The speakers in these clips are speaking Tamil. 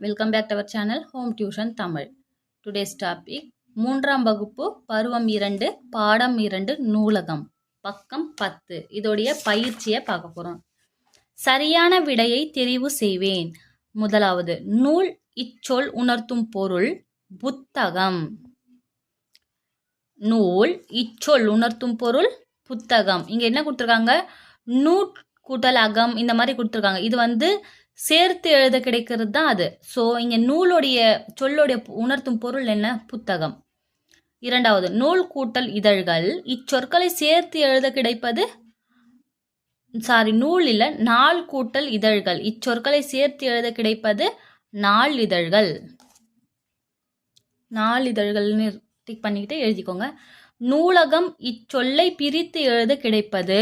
Welcome back to our channel home tuition Tamil today's topic மூன்றாம் வகுப்பு பருவம் இரண்டு பாடம் இரண்டு நூலகம். பக்கம் பத்து. இதோடைய பயிற்சியை பார்க்க போகிறோம் சரியான விடையை தெரிவு செய்வேன். முதலாவது நூல் இச்சொல் உணர்த்தும் பொருள் புத்தகம். நூல் இச்சொல் உணர்த்தும் பொருள் புத்தகம். இங்கே என்ன கொடுத்துருக்காங்க? நூட் கூட்டல் அகம் இந்த மாதிரி கொடுத்துருக்காங்க. இது வந்து சேர்த்து எழுத கிடைக்கிறது தான் அது. ஸோ இங்கே நூலுடைய சொல்லுடைய உணர்த்தும் பொருள் என்ன? புத்தகம். இரண்டாவது நூல் கூட்டல் இதழ்கள். இச்சொற்களை சேர்த்து எழுத கிடைப்பது? சாரி நூலில் நாள் கூட்டல் இதழ்கள். இச்சொற்களை சேர்த்து எழுத கிடைப்பது? நாள் இதழ்கள். நாள் இதழ்கள்னு டிக் பண்ணிக்கிட்டு எழுதிக்கோங்க. நூலகம் இச்சொல்லை பிரித்து எழுத கிடைப்பது?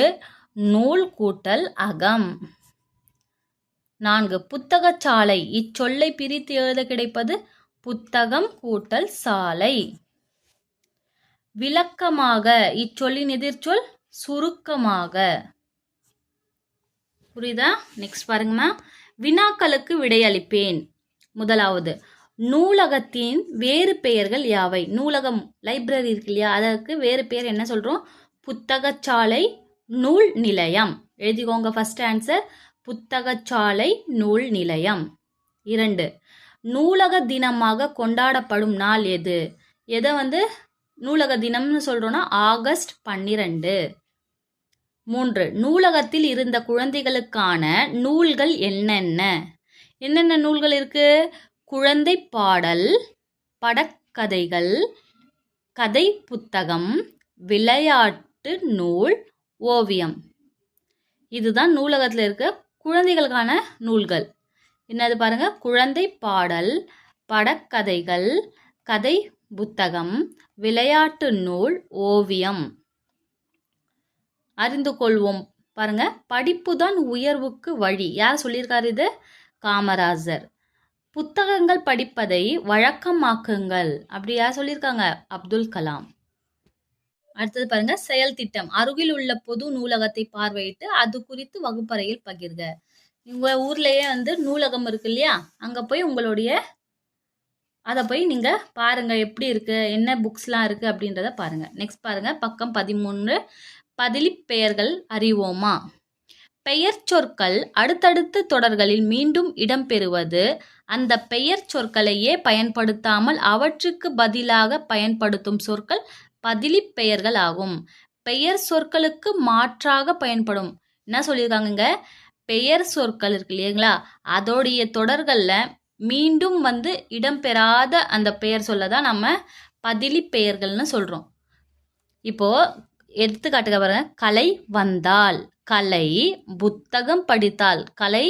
நூல் கூட்டல் அகம். நான்கு புத்தகச்சாலை இச்சொல்லை பிரித்து எழுத கிடைப்பது புத்தகம் கூட்டல் சாலை. விளக்கமாக இச்சொல்லின் எதிர்ச்சொல் சுருக்கமாக. புரியுதா? நெக்ஸ்ட் பாருங்கம்மா வினாக்களுக்கு விடையளிப்பேன். முதலாவது நூலகத்தின் வேறு பெயர்கள் யாவை? நூலகம் லைப்ரரி இருக்கு இல்லையா? அதற்கு வேறு பெயர் என்ன சொல்கிறோம் புத்தகச்சாலை நூல் நிலையம். எழுதிக்கோங்க ஃபர்ஸ்ட் ஆன்சர் புத்தகச்சாலை நூல் நிலையம். இரண்டு நூலக தினமாக கொண்டாடப்படும் நாள் எது? எதை வந்து நூலக தினம்னு சொல்கிறோன்னா ஆகஸ்ட் பன்னிரண்டு. மூன்று நூலகத்தில் இருந்த குழந்தைகளுக்கான நூல்கள் என்னென்ன? என்னென்ன நூல்கள் இருக்கு? குழந்தை பாடல் படக்கதைகள் கதை புத்தகம் விளையாட்டு நூல் ஓவியம். இதுதான் நூலகத்தில் இருக்க குழந்தைகளுக்கான நூல்கள். என்னது பாருங்க. குழந்தை பாடல் படக்கதைகள் கதை புத்தகம் விளையாட்டு நூல் ஓவியம். அறிந்து கொள்வோம். பாருங்க. படிப்பு தான் உயர்வுக்கு வழி. யார் சொல்லியிருக்காரு இது? காமராஜர். புத்தகங்கள் படிப்பதை வழக்கமாக்குங்கள். அப்படி யார் சொல்லியிருக்காங்க? அப்துல் கலாம். அடுத்தது பாருங்க செயல் திட்டம். அருகில் உள்ள பொது நூலகத்தை பார்வையிட்டு அது குறித்து வகுப்பறையில் பகிர்க. உங்க ஊர்லயே வந்து நூலகம் இருக்கு இல்லையா? அங்க போய் உங்களுடைய அதை போய் நீங்க பாருங்க எப்படி இருக்கு என்ன புக்ஸ்லாம் இருக்கு அப்படின்றத பாருங்க. நெக்ஸ்ட் பாருங்க பக்கம் பதிமூணு பதிலி பெயர்கள் அறிவோமா? பெயர் சொற்கள் அடுத்தடுத்து தொடர்களில் மீண்டும் இடம்பெறுவது அந்த பெயர் சொற்களையே பயன்படுத்தாமல் அவற்றுக்கு பதிலாக பயன்படுத்தும் சொற்கள் பதிலிப் பெயர்கள் ஆகும் பெயர் சொற்களுக்கு மாற்றாக பயன்படும். என்ன சொல்லியிருக்காங்கங்க பெயர் சொற்கள் இருக்கு இல்லைங்களா? அதோடைய தொடர்களில் மீண்டும் வந்து இடம்பெறாத அந்த பெயர் சொல்ல தான் நம்ம பதிலி பெயர்கள்னு சொல்கிறோம் இப்போது எடுத்துக்காட்டுக்க பாருங்க கலை வந்தால் கலை புத்தகம் படித்தாள் கலை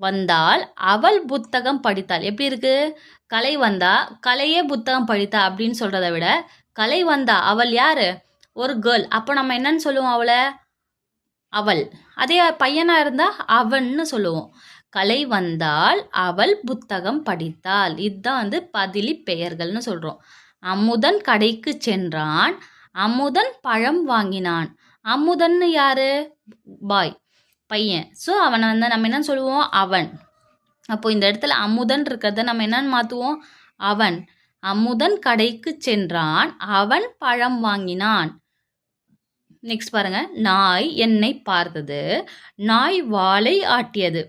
வந்தால் அவள் புத்தகம் படித்தாள். எப்படி இருக்கு? கலை வந்தா கலையே புத்தகம் படித்தா அப்படின்னு சொல்றதை விட கலை வந்தா அவள் யாரு? ஒரு கேர்ள் அப்போ நம்ம என்னன்னு சொல்லுவோம் அவளை? அவள். அதே பையனா இருந்தா அவன்னு சொல்லுவோம். கலை வந்தால் அவள் புத்தகம் படித்தாள் இதுதான் வந்து பதிலி பெயர்கள்னு சொல்றோம். அமுதன் கடைக்கு சென்றான். அமுதன் பழம் வாங்கினான். அமுதன் யாரு? பாய். பையன். ஸோ அவனை வந்து நம்ம என்ன சொல்லுவோம்? அவன். அப்போ இந்த இடத்துல அமுதன் இருக்கிறத நம்ம என்னன்னு மாற்றுவோம் அவன். அமுதன் கடைக்கு சென்றான் அவன் பழம் வாங்கினான். நெக்ஸ்ட் பாருங்க. நாய் என்னை பார்த்தது. நாய் வாளை ஆட்டியது.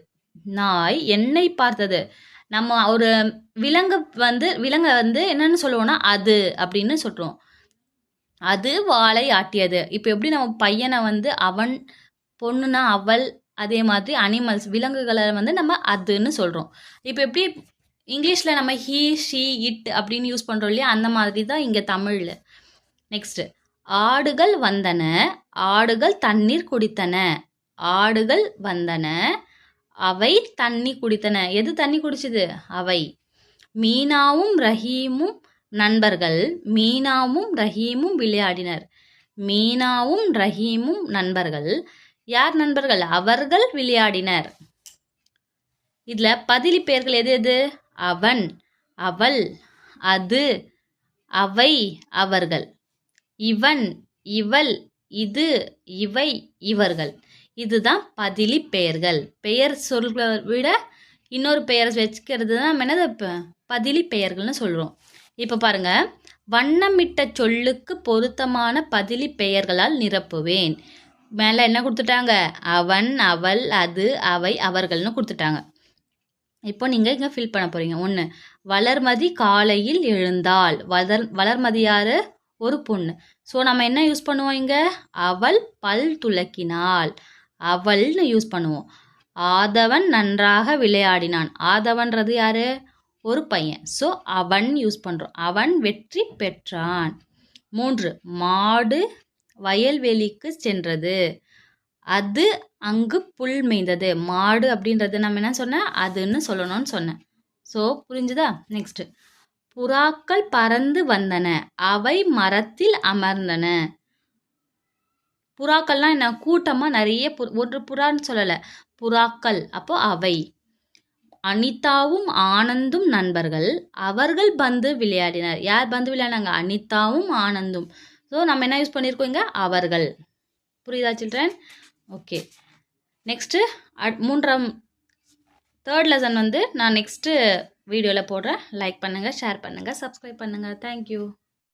நாய் என்னை பார்த்தது. நம்ம ஒரு விலங்கு வந்து விலங்கை வந்து என்னன்னு சொல்லுவோம்னா அது அப்படின்னு சொல்கிறோம் அது வாளை ஆட்டியது. இப்போ எப்படி நம்ம பையனை வந்து அவன் பொண்ணுனா அவள் அதே மாதிரி அனிமல்ஸ் விலங்குகளை வந்து நம்ம அதுன்னு சொல்கிறோம் இப்போ எப்படி இங்கிலீஷில் நம்ம ஹீ ஷீ இட் அப்படின்னு யூஸ் பண்ணுறோம் இல்லையா? அந்த மாதிரி தான் இங்கே தமிழில். நெக்ஸ்ட்டு ஆடுகள் வந்தன ஆடுகள் தண்ணீர் குடித்தன. ஆடுகள் வந்தன அவை தண்ணி குடித்தன. எது தண்ணி குடிச்சது? அவை. மீனாவும் ரஹீமும் நண்பர்கள். மீனாவும் ரஹீமும் விளையாடினர். மீனாவும் ரஹீமும் நண்பர்கள். யார் நண்பர்கள்? அவர்கள் விளையாடினர். இதில் பதிலி பெயர்கள் எது எது? அவன் அவள் அது அவை அவர்கள். இவன் இவள் இது இவை இவர்கள். இதுதான் பதிலி பெயர்கள். பெயர் சொல்களை விட இன்னொரு பெயரை வச்சுக்கிறது தான் நம்ம என்னது? இப்போ பதிலி பெயர்கள்னு சொல்கிறோம் இப்போ பாருங்கள் வண்ணமிட்ட சொல்லுக்கு பொருத்தமான பதிலி பெயர்களால் நிரப்புவேன். மேலே என்ன கொடுத்துட்டாங்க? அவன் அவள் அது அவை அவர்கள்னு கொடுத்துட்டாங்க. இப்போ நீங்கள் இங்கே ஃபில் பண்ண போகிறீங்க ஒன்று வளர்மதி காலையில் எழுந்தாள். வளர் வளர்மதி யாரு? ஒரு பொண்ணு. ஸோ நம்ம என்ன யூஸ் பண்ணுவோம் இங்கே? அவள் பல் துளக்கினாள் அவள்னு யூஸ் பண்ணுவோம். ஆதவன் நன்றாக விளையாடினான். ஆதவன்றது யாரு? ஒரு பையன். ஸோ அவன் யூஸ் பண்ணுறோம் அவன் வெற்றி பெற்றான். மூன்று மாடு வயல்வெளிக்கு சென்றது. அது அங்கு புல் மேய்ந்தது. மாடு அப்படின்றது நம்ம என்ன சொன்னேன்? அதுன்னு சொல்லணும்னு சொன்னேன். ஸோ புரிஞ்சுதா? நெக்ஸ்ட் புறாக்கள் பறந்து வந்தன. அவை மரத்தில் அமர்ந்தன. புறாக்கள்லாம் என்ன? கூட்டமாக நிறைய பு ஒன்று புறான்னு சொல்லலை. புறாக்கள். அப்போ அவை. அனிதாவும் ஆனந்தும் நண்பர்கள். அவர்கள் பந்து விளையாடினர். யார் பந்து விளையாடினாங்க? அனிதாவும் ஆனந்தும். ஸோ நம்ம என்ன யூஸ் பண்ணியிருக்கோங்க அவர்கள். புரியுதா சில்ட்ரன் ஓகே நெக்ஸ்ட்டு மூன்றாம் தேர்ட் லெசன் வந்து நான் நெக்ஸ்ட்டு வீடியோவில் போடுறேன். லைக் பண்ணுங்கள் ஷேர் பண்ணுங்கள் சப்ஸ்கிரைப் பண்ணுங்கள் தேங்க்யூ